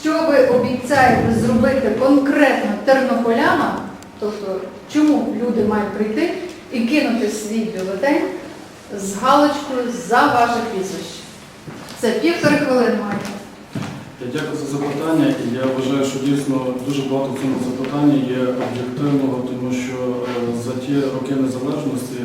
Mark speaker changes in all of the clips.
Speaker 1: Що ви обіцяєте зробити конкретно тернополянам, тобто чому люди мають прийти і кинути свій бюлетень з галочкою за ваше прізвище? Це півтори хвилини маєте.
Speaker 2: Я дякую за запитання. Я вважаю, що дійсно дуже багато в цьому запитанні є об'єктивного, тому що е, за ті роки незалежності,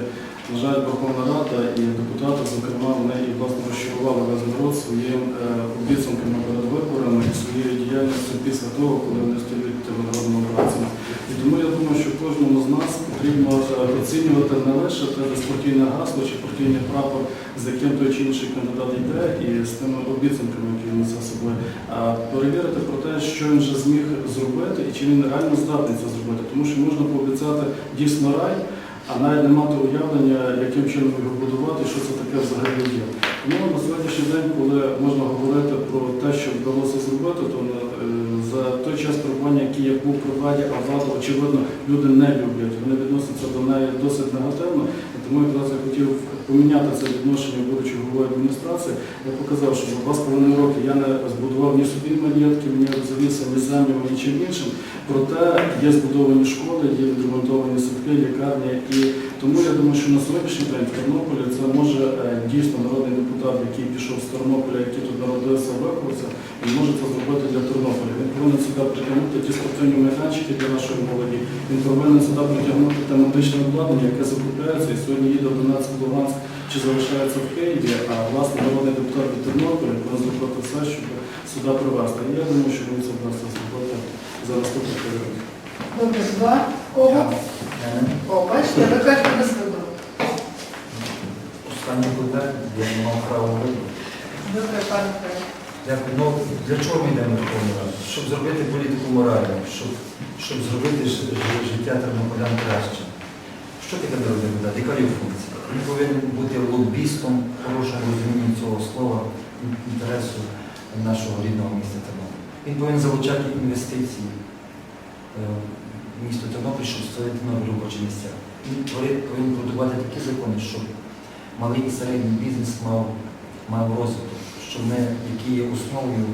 Speaker 2: на жаль, Верховна Рада і депутати, зокрема, вони і власне розчарували весь народ своїм е, обіцянками перед виборами і своєю діяльністю після того, коли вони стають народними обранцями. І тому я думаю, що кожному з нас потрібно е, оцінювати не лише те спортивне гасло чи партійний прапор, з яким той чи інший кандидат йде, і з тими обіцянками, які він несе собою, а перевірити про те, що він вже зміг зробити і чи він реально здатний це зробити. Тому що можна пообіцяти дійсно рай, а навіть не мати уявлення, яким чином його будувати, що це таке взагалі є. Тому на сьогоднішній день, коли можна говорити про те, що вдалося зробити, то е, за той час перебування, який я був при владі, а влада, очевидно, люди не люблять. Вони відносяться до неї досить негативно. Тому якраз я хотів поміняти це відношення, будучи головою адміністрації. Я показав, що за два з половиною роки я не збудував ні собі маєтки, ні завіса, ні землю, ні чим іншим. Проте є збудовані школи, є відремонтовані садки, лікарні. І тому я думаю, що на сьогоднішній день в Тернополі це може е, дійсно народний депутат, який пішов з Тернополя, який тут народився, виховався, він може це зробити для Тернополя. Він повинен сюди притягнути ті спортивні майданчики для нашої молоді. Він повинен сюди притягнути те медичне обладнання, яке закупляється, і сьогодні їде в Донецьк, Луганськ чи залишається в Києві, а власне народний депутат від Тернополя повинен зробити все, щоб сюди привезти. І я думаю, що він це вдасться зробити за наступний період.
Speaker 1: Добре, два. Кого? О, бачите, ви кажете без вибору.
Speaker 3: Останнє питання, я не мав права вибору.
Speaker 1: Добре, пане Федоре.
Speaker 3: Дякую. Ну, для чого ми йдемо в Раду? Щоб зробити політику моральну, щоб, щоб зробити ж- ж- життя тернополян краще. Що таке народний депутат? Яка його функція? Він повинен бути лобістом в хорошому розумінні цього слова ін- інтересу нашого рідного міста Тернопіль. Він повинен залучати інвестиції е, місто Тернопіль, щоб створити нові робочі місця. Він повинен продавати такі закони, щоб малий і середній бізнес мав, мав розвиток, що ми, які є основою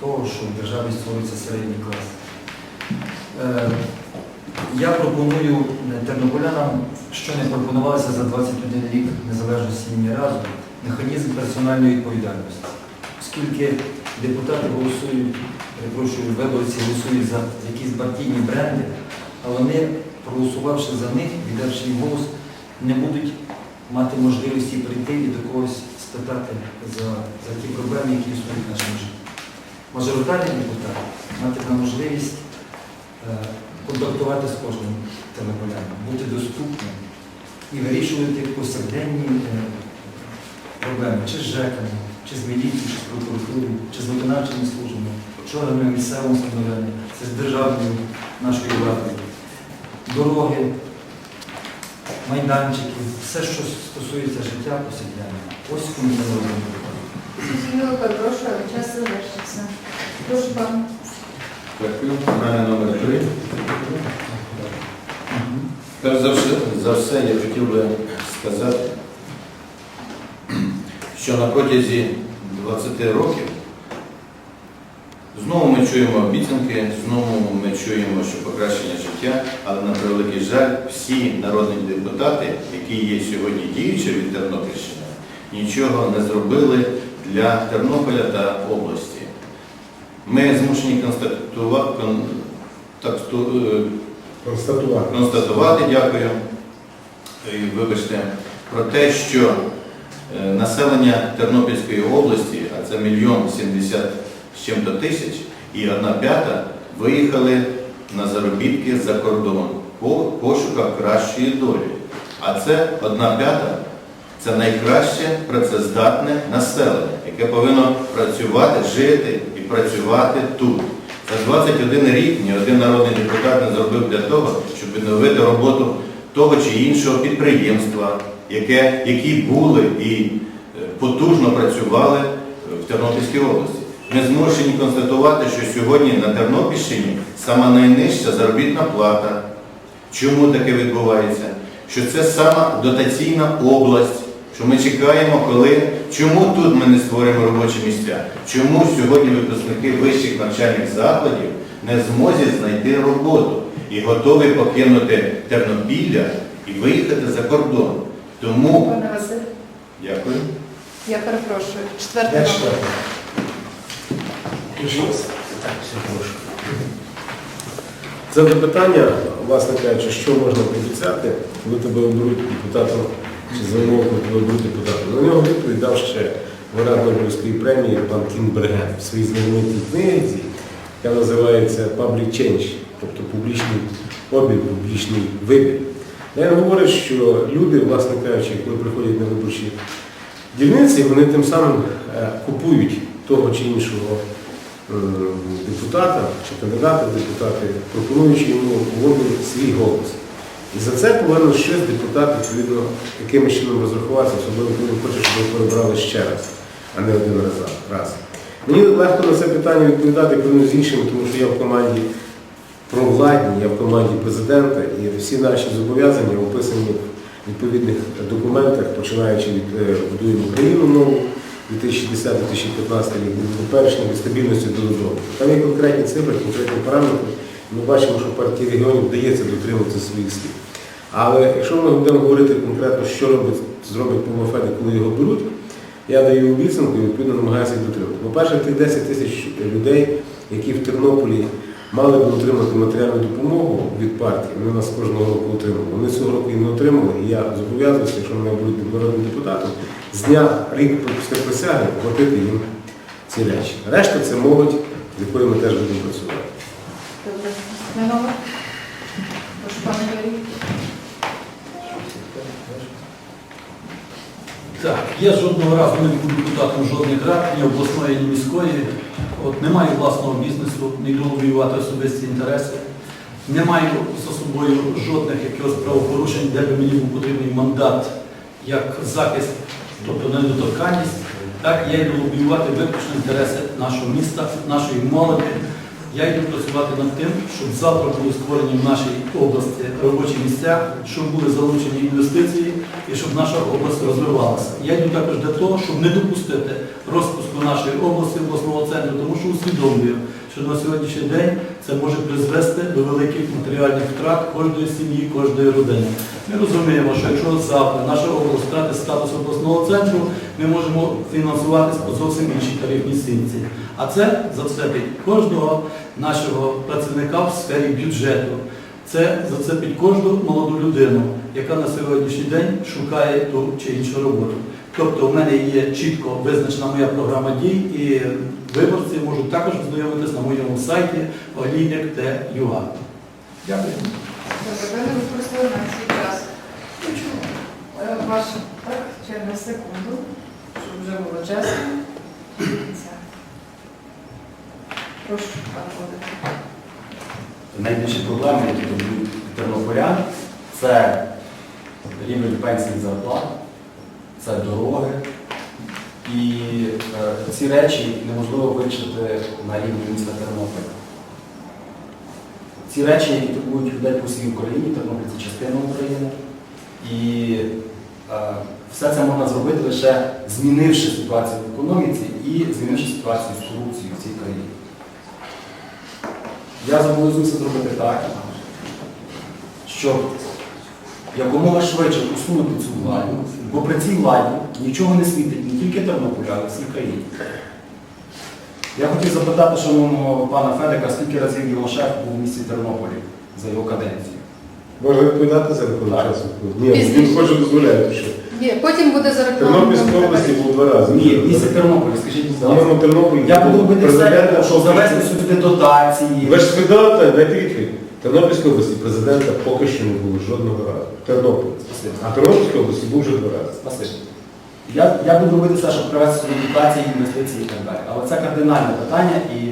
Speaker 3: того, що в державі створюється середній клас. Е, я пропоную е, тернополянам, що не пропонувалося за 21 рік незалежності ні разу, механізм персональної відповідальності. Оскільки депутати голосують, перепрошую, виборці голосують за якісь партійні бренди, а вони, проголосувавши за них, віддавши їм голос, не будуть мати можливості прийти і до когось спитати за, за ті проблеми, які існують в нашому житті. Мажоритарний депутат матиме можливість е, контактувати з кожним тернополяном, бути доступним і вирішувати повсякденні е, проблеми, чи з ЖЕКами, чи з міліцією, чи з прокуратурою, чи з виконавчими службами, чи органами місцевого самоврядування, це з державною нашою владою. Дороги, майданчики, все, що стосується життя повсякденного. Ось кому це робимо.
Speaker 1: Але час завершився. Прошу пан.
Speaker 4: Дякую. Питання номер три. Перш за все, за все я хотів би сказати, що на протязі 20 років знову ми чуємо обіцянки, знову ми чуємо, що покращення життя, але на превеликий жаль, всі народні депутати, які є сьогодні діючі від Тернопільщини, нічого не зробили для Тернополя та області. Ми змушені констатувати,
Speaker 5: Констатувати.
Speaker 4: констатувати, дякую, і вибачте, про те, що е, населення Тернопільської області, а це мільйон сімдесят з чим-то тисяч, і одна п'ята виїхали на заробітки за кордон по пошуках кращої долі. А це одна п'ята це найкраще працездатне населення, яке повинно працювати, жити і працювати тут. За 21 рік ні один народний депутат не зробив для того, щоб відновити роботу того чи іншого підприємства, яке, які були і е, потужно працювали е, в Тернопільській області. Ми змушені констатувати, що сьогодні на Тернопільщині сама найнижча заробітна плата. Чому таке відбувається? Що це сама дотаційна область, що ми чекаємо, коли чому тут ми не створюємо робочі місця? Чому сьогодні випускники вищих навчальних закладів не в змозі знайти роботу і готові покинути Тернопілля і виїхати за кордон? Тому дякую.
Speaker 1: я перепрошую. Четвертий
Speaker 3: Я
Speaker 1: номер.
Speaker 3: читаю.
Speaker 5: Це запитання, власне кажучи, що можна пообіцяти, коли тебе оберуть депутатом чи за умови, коли тебе оберуть депутатом. На нього відповідь дав ще лауреат Нобелівської премії пан Кін Берген в своїй знаменитій книзі, яка називається Public Change, тобто публічний обір, публічний вибір. Він говорить, що люди, власне кажучи, коли приходять на виборчі дільниці, вони тим самим е, купують того чи іншого депутата чи кандидата в депутати, пропонуючи йому в свій голос. І за це повинен щось депутат, відповідно, якимось чином розрахуватися, особливо коли хоче, щоб його перебрали ще раз, а не один раз. Мені легко на це питання відповідати коли з іншими, тому що я в команді провладній, я в команді президента, і всі наші зобов'язання описані в відповідних документах, починаючи від е, «Будуємо Україну нову 2010-2015 рік, від першим від стабільності до додому. Там є конкретні цифри, конкретні параметри. Ми бачимо, що партії регіонів вдається дотримуватися своїх слів. Але якщо ми будемо говорити конкретно, що робить, зробить Павло коли його беруть, я даю обіцянку і відповідно намагаюся їх дотримати. По-перше, тих 10 тисяч людей, які в Тернополі мали б отримати матеріальну допомогу від партії, вони нас кожного року отримали. Вони цього року її не отримали, і я зобов'язуюся, якщо мене будуть народним депутатом, з дня рік після присяги платити їм ці речі. Решта це молодь, з якою ми теж будемо працювати.
Speaker 1: Добре. Прошу, пане Юрій.
Speaker 6: Так, я жодного разу не був депутатом жодних рад, ні обласної, ні міської. От, не власного бізнесу, не йду лобіювати особисті інтереси. Не маю за собою жодних якихось правопорушень, де би мені був потрібний мандат як захист, тобто недоторканність. Так, я йду лобіювати виключно інтереси нашого міста, нашої молоді. Я йду працювати над тим, щоб завтра були створені в нашій області робочі місця, щоб були залучені інвестиції і щоб наша область розвивалася. Я йду також для того, щоб не допустити розпуску нашої області, обласного центру, тому що усвідомлюю, що на сьогоднішній день це може призвести до великих матеріальних втрат кожної сім'ї, кожної родини. Ми розуміємо, що якщо завтра наша область втратить статус обласного центру, ми можемо фінансуватись по зовсім іншій тарифній стінці. А це зацепить кожного нашого працівника в сфері бюджету. Це зацепить кожну молоду людину, яка на сьогоднішній день шукає ту чи іншу роботу. Тобто в мене є чітко визначена моя програма дій, і виборці можуть також ознайомитись на моєму сайті olійник.ua. Дякую.
Speaker 1: Добре, ви не на свій час. Е, так, черга секунду, щоб вже було чесно. Прошу, пане Володимир.
Speaker 7: Найбільші проблеми, які турбують тернополян, це рівень пенсій зарплат, це дороги. І е, ці речі неможливо вирішити на рівні міста Тернополя. Ці речі, які турбують людей по всій Україні, Тернопіль це частина України. І е, все це можна зробити лише змінивши ситуацію в економіці і змінивши ситуацію з корупцією в цій країні. Я зобов'язуюся зробити так, щоб якомога швидше усунути цю владу, бо при цій владі нічого не світить не тільки Тернополю, а й всій країні. Я хотів запитати шановного пана Федика, скільки разів його шеф був в місті Тернополі за його каденцію.
Speaker 5: Можна відповідати за рахунок часу? Ні, він хоче дозволяти, що
Speaker 1: Є, потім буде за.
Speaker 5: Тернопільській області був два рази.
Speaker 7: Ні, в місті Тернополі, скажіть, будь ласка.
Speaker 5: Тернополі
Speaker 7: Я буду робити все, щоб завести сюди дотації.
Speaker 5: Ви ж свідомо, дайте відповідь. Тернопільській області президента поки що не було жодного разу.
Speaker 7: Спасибо.
Speaker 5: А в Тернопільській області був вже два рази.
Speaker 7: Спасибо. Я, я буду робити все, щоб привести сюди інвестиції і так далі. Але це кардинальне питання і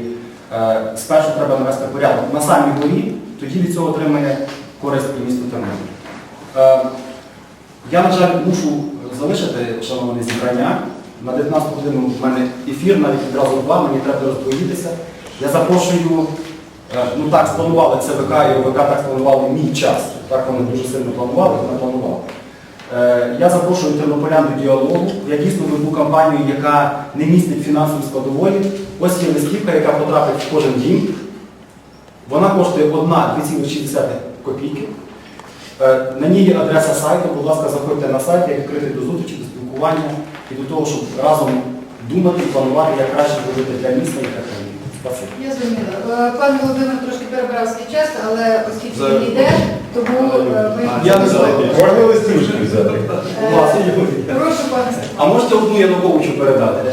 Speaker 7: е, спершу треба навести порядок на самій горі, тоді від цього отримає користь і місто Тернопіль. Е, я, на жаль, мушу залишити шановне зібрання. На 19 годину в мене ефір, навіть відразу два, мені треба розповідатися. Я запрошую, ну так спланували ЦВК і ОВК, так спланували мій час. Так вони дуже сильно планували, не планували. Е, Я запрошую тернополян до діалогу. Я дійсно веду кампанію, яка не містить фінансової складової. Ось є листівка, яка потрапить в кожен дім. Вона коштує 1,2,6 копійки. Е, На ній є адреса сайту. Будь ласка, заходьте на сайт, я відкритий до зустрічі, до спілкування і до того, щоб разом думати, планувати, як краще зробити для міста і для країни.
Speaker 1: Я зрозуміла. Е, Пан Володимир трошки перебрав свій час, але оскільки він йде, тому е, ми...
Speaker 7: Я не знаю.
Speaker 5: Можна листівочки взяти?
Speaker 1: Е, Прошу, пане.
Speaker 7: А можете одну Януковичу передати?